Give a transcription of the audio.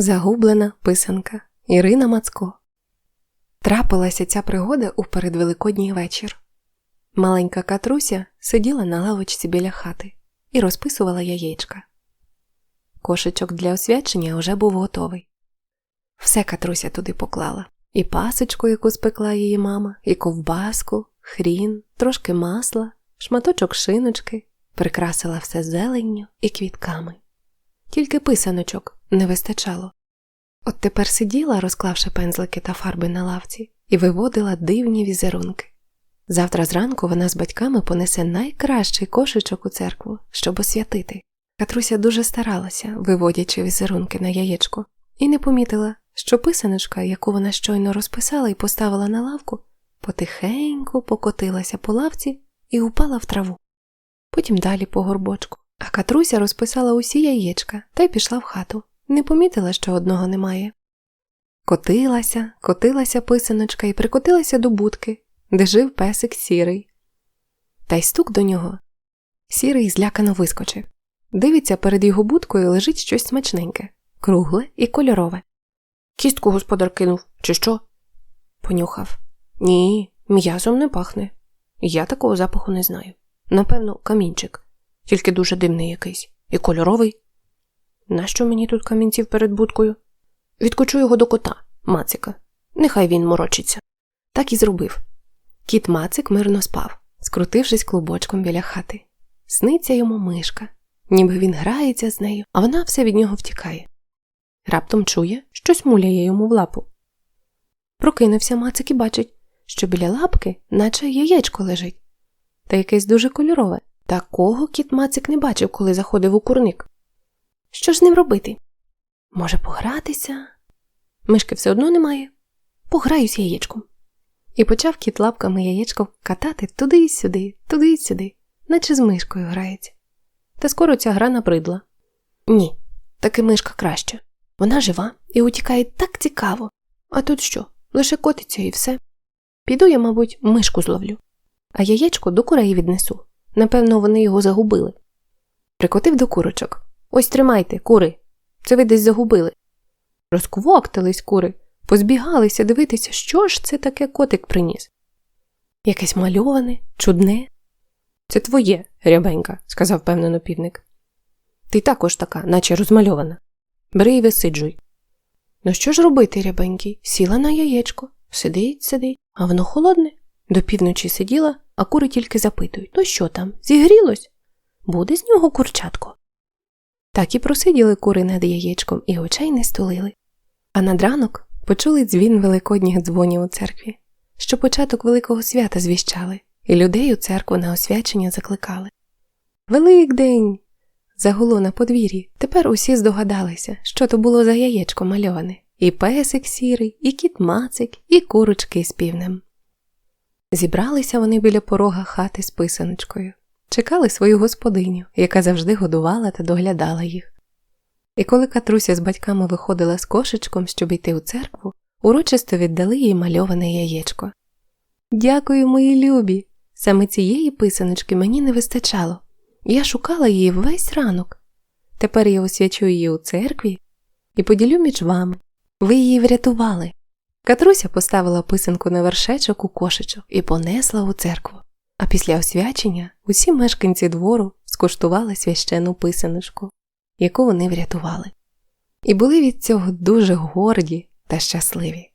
Загублена писанка Ірина Мацко. Трапилася ця пригода у передвеликодній вечір. Маленька Катруся сиділа на лавочці біля хати і розписувала яєчка. Кошечок для освячення вже був готовий. Все Катруся туди поклала і пасочку, яку спекла її мама, і ковбаску, хрін, трошки масла, шматочок шиночки, прикрасила все зеленню і квітками. Тільки писаночок не вистачало. От тепер сиділа, розклавши пензлики та фарби на лавці, і виводила дивні візерунки. Завтра зранку вона з батьками понесе найкращий кошечок у церкву, щоб освятити. Катруся дуже старалася, виводячи візерунки на яєчко, і не помітила, що писаночка, яку вона щойно розписала і поставила на лавку, потихеньку покотилася по лавці і упала в траву. Потім далі по горбочку. А Катруся розписала усі яєчка та й пішла в хату. Не помітила, що одного немає. Котилася, котилася писаночка і прикотилася до будки, де жив песик сірий. Та й стук до нього. Сірий злякано вискочив. Дивиться, перед його будкою лежить щось смачненьке, кругле і кольорове. Кістку господар кинув, чи що? Понюхав. Ні, м'язом не пахне. Я такого запаху не знаю. Напевно, камінчик, тільки дуже димний якийсь, і кольоровий. Нащо мені тут камінців перед будкою? Відкочу його до кота, Мацика. Нехай він морочиться. Так і зробив. Кіт Мацик мирно спав, скрутившись клубочком біля хати. Сниться йому мишка, ніби він грається з нею, а вона все від нього втікає. Раптом чує, щось муляє йому в лапу. Прокинувся Мацик і бачить, що біля лапки, наче яєчко лежить, та якесь дуже кольорове. Такого кіт Мацик не бачив, коли заходив у курник. Що ж ним робити? Може, погратися? Мишки все одно немає. Пограюсь яєчком. І почав кіт лапками яєчко катати туди й сюди, туди й сюди, наче з мишкою грається. Та скоро ця гра набридла. Ні, таки мишка краще. Вона жива і утікає так цікаво. А тут що? Лише котиться і все. Піду я, мабуть, мишку зловлю, а яєчко до курей віднесу. Напевно, вони його загубили. Прикотив до курочок. Ось тримайте, кури. Це ви десь загубили. Розквоктались кури, позбігалися дивитися, що ж це таке котик приніс. Якесь мальоване, чудне. Це твоє, рябенька, сказав певнено півник. Ти також така, наче розмальована. Бери і висиджуй. Ну що ж робити, рябенький? Сіла на яєчко, сидить, сидить, а воно холодне. До півночі сиділа, а кури тільки запитують то що там, зігрілось? Буде з нього курчатко. Так і просиділи кури над яєчком і очей не стулили. А над ранок почули дзвін великодніх дзвонів у церкві, що початок великого свята звіщали, і людей у церкву на освячення закликали. Великдень! Загуло на подвір'ї. Тепер усі здогадалися, що то було за яєчко мальоване і песик сірий, і кіт мацик, і курочки з півнем. Зібралися вони біля порога хати з писаночкою, чекали свою господиню, яка завжди годувала та доглядала їх. І коли Катруся з батьками виходила з кошечком, щоб йти у церкву, урочисто віддали їй мальоване яєчко. Дякую, мої любі! Саме цієї писаночки мені не вистачало. Я шукала її весь ранок. Тепер я освячу її у церкві і поділю між вами. Ви її врятували. Катруся поставила писанку на вершечок у кошечок і понесла у церкву. А після освячення усі мешканці двору скуштували священну писаночку, яку вони врятували, і були від цього дуже горді та щасливі.